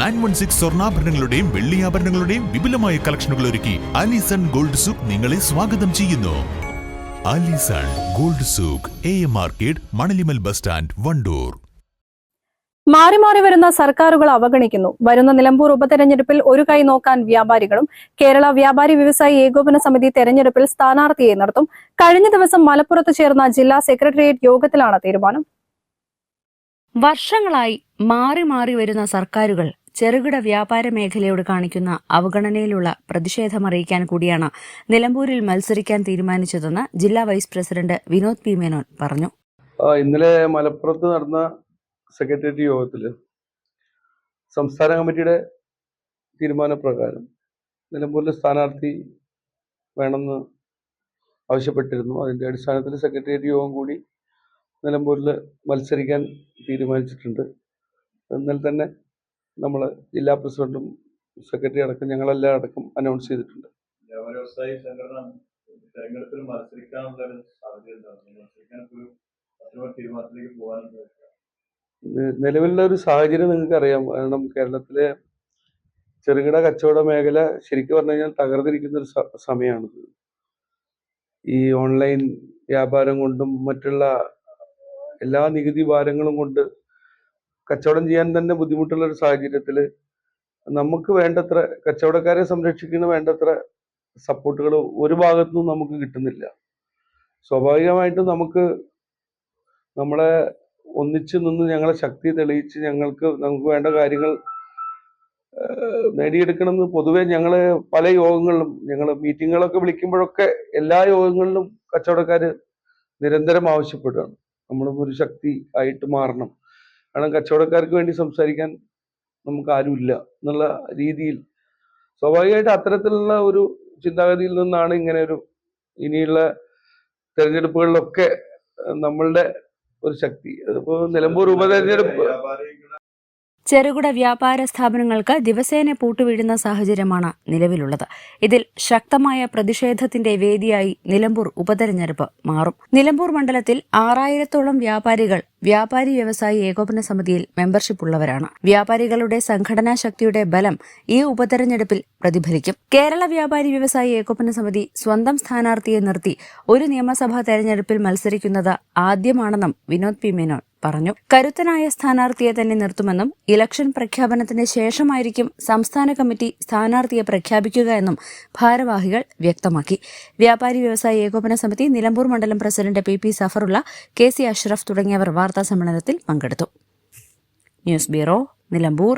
Nine one six സ്വർണാഭരണങ്ങളുടെയും വെള്ളിയാഭരണങ്ങളുടെയും വിപുലമായ കളക്ഷനുകൾ ഒരുക്കി അലിസൺ ഗോൾഡ് സൂക്ക് നിങ്ങളെ സ്വാഗതം ചെയ്യുന്നു. Alison gold souk A M market Manalimal bus stand Wandoor. മാറി മാറി വരുന്ന സർക്കാരുകൾ അവഗണിക്കുന്നു. വരുന്ന നിലമ്പൂർ ഉപതെരഞ്ഞെടുപ്പിൽ ഒരു കൈ നോക്കാൻ വ്യാപാരികളും കേരള വ്യാപാരി വ്യവസായി ഏകോപന സമിതി തെരഞ്ഞെടുപ്പിൽ സ്ഥാനാർത്ഥിയെ നിർത്തും. കഴിഞ്ഞ ദിവസം മലപ്പുറത്ത് ചേർന്ന ജില്ലാ സെക്രട്ടേറിയറ്റ് യോഗത്തിലാണ് തീരുമാനം. വർഷങ്ങളായി മാറി മാറി വരുന്ന സർക്കാരുകൾ ചെറുകിട വ്യാപാര മേഖലയോട് കാണിക്കുന്ന അവഗണനയിലുള്ള പ്രതിഷേധമറിയിക്കാൻ കൂടിയാണ് നിലമ്പൂരിൽ മത്സരിക്കാൻ തീരുമാനിച്ചതെന്ന് ജില്ലാ vice president Vinod P Menon പറഞ്ഞു. ഇന്നലെ മലപ്പുറത്ത് നടന്ന സെക്രട്ടേറിയറ്റ് യോഗത്തിൽ സംസ്ഥാന കമ്മിറ്റിയുടെ തീരുമാനപ്രകാരം നിലമ്പൂരിലെ സ്ഥാനാർത്ഥി വേണമെന്ന് ആവശ്യപ്പെട്ടിരുന്നു. അതിന്റെ അടിസ്ഥാനത്തിൽ സെക്രട്ടേറിയറ്റ് യോഗം കൂടി നിലമ്പൂരിൽ മത്സരിക്കാൻ തീരുമാനിച്ചിട്ടുണ്ട്. എന്നാൽ തന്നെ നമ്മൾ ജില്ലാ പ്രസിഡന്റും സെക്രട്ടറി അടക്കം ഞങ്ങളെല്ലാം അടക്കം അനൗൺസ് ചെയ്തിട്ടുണ്ട്. വ്യവസായി സംഘടന തെരഞ്ഞെടുപ്പിൽ മത്സരിക്കാനുള്ള ഒരു നിലവിലുള്ള ഒരു സാഹചര്യം നിങ്ങൾക്ക് അറിയാം. കാരണം കേരളത്തിലെ ചെറുകിട കച്ചവട മേഖല ശരിക്കും പറഞ്ഞു കഴിഞ്ഞാൽ തകർന്നിരിക്കുന്ന ഒരു സമയമാണ് സമയമാണിത്. ഈ ഓൺലൈൻ വ്യാപാരം കൊണ്ടും മറ്റുള്ള എല്ലാ നികുതി ഭാരങ്ങളും കൊണ്ട് കച്ചവടം ചെയ്യാൻ തന്നെ ബുദ്ധിമുട്ടുള്ള ഒരു സാഹചര്യത്തിൽ നമുക്ക് വേണ്ടത്ര കച്ചവടക്കാരെ സംരക്ഷിക്കുന്ന വേണ്ടത്ര സപ്പോർട്ടുകൾ ഒരു ഭാഗത്തുനിന്നും നമുക്ക് കിട്ടുന്നില്ല. സ്വാഭാവികമായിട്ടും നമുക്ക് നമ്മളെ ഒന്നിച്ചു നിന്ന് ഞങ്ങളെ ശക്തി തെളിയിച്ച് ഞങ്ങൾക്ക് നമുക്ക് വേണ്ട കാര്യങ്ങൾ നേടിയെടുക്കണമെന്ന് പൊതുവെ ഞങ്ങൾ പല യോഗങ്ങളിലും ഞങ്ങൾ മീറ്റിങ്ങുകളൊക്കെ വിളിക്കുമ്പോഴൊക്കെ എല്ലാ യോഗങ്ങളിലും കച്ചവടക്കാർ നിരന്തരം ആവശ്യപ്പെടുകയാണ്. നമ്മളും ഒരു ശക്തി ആയിട്ട് മാറണം. കാരണം കച്ചവടക്കാർക്ക് വേണ്ടി സംസാരിക്കാൻ നമുക്ക് ആരുമില്ല എന്നുള്ള രീതിയിൽ സ്വാഭാവികമായിട്ട് അത്തരത്തിലുള്ള ഒരു ചിന്താഗതിയിൽ നിന്നാണ് ഇങ്ങനെ ഒരു ഇനിയുള്ള തെരഞ്ഞെടുപ്പുകളിലൊക്കെ നമ്മളുടെ ഒരു ശക്തി. അതിപ്പോ നിലമ്പൂർ ഉപതെരഞ്ഞെടുപ്പ് ചെറുകിട വ്യാപാര സ്ഥാപനങ്ങൾക്ക് ദിവസേന പൂട്ടുവീഴുന്ന സാഹചര്യമാണ് നിലവിലുള്ളത്. ഇതിൽ ശക്തമായ പ്രതിഷേധത്തിന്റെ വേദിയായി നിലമ്പൂർ ഉപതെരഞ്ഞെടുപ്പ് മാറും. നിലമ്പൂർ മണ്ഡലത്തിൽ ആറായിരത്തോളം വ്യാപാരികൾ വ്യാപാരി വ്യവസായി ഏകോപന സമിതിയിൽ മെമ്പർഷിപ്പ് ഉള്ളവരാണ്. വ്യാപാരികളുടെ സംഘടനാ ശക്തിയുടെ ബലം ഈ ഉപതെരഞ്ഞെടുപ്പിൽ പ്രതിഫലിക്കും. കേരള വ്യാപാരി വ്യവസായി ഏകോപന സമിതി സ്വന്തം സ്ഥാനാർത്ഥിയെ നിർത്തി ഒരു നിയമസഭാ തെരഞ്ഞെടുപ്പിൽ മത്സരിക്കുന്നത് ആദ്യമാണെന്നും വിനോദ് പി മേനോൻ പറഞ്ഞു. കരുത്തനായ സ്ഥാനാർത്ഥിയെ തന്നെ നിർത്തുമെന്നും ഇലക്ഷൻ പ്രഖ്യാപനത്തിന് ശേഷമായിരിക്കും സംസ്ഥാന കമ്മിറ്റി സ്ഥാനാർത്ഥിയെ പ്രഖ്യാപിക്കുക എന്നും ഭാരവാഹികൾ വ്യക്തമാക്കി. വ്യാപാരി വ്യവസായ ഏകോപന സമിതി നിലമ്പൂർ മണ്ഡലം president P P Safarulla K C Ashraf തുടങ്ങിയവർ വാർത്താ സമ്മേളനത്തിൽ പങ്കെടുത്തു. News bureau Nilambur.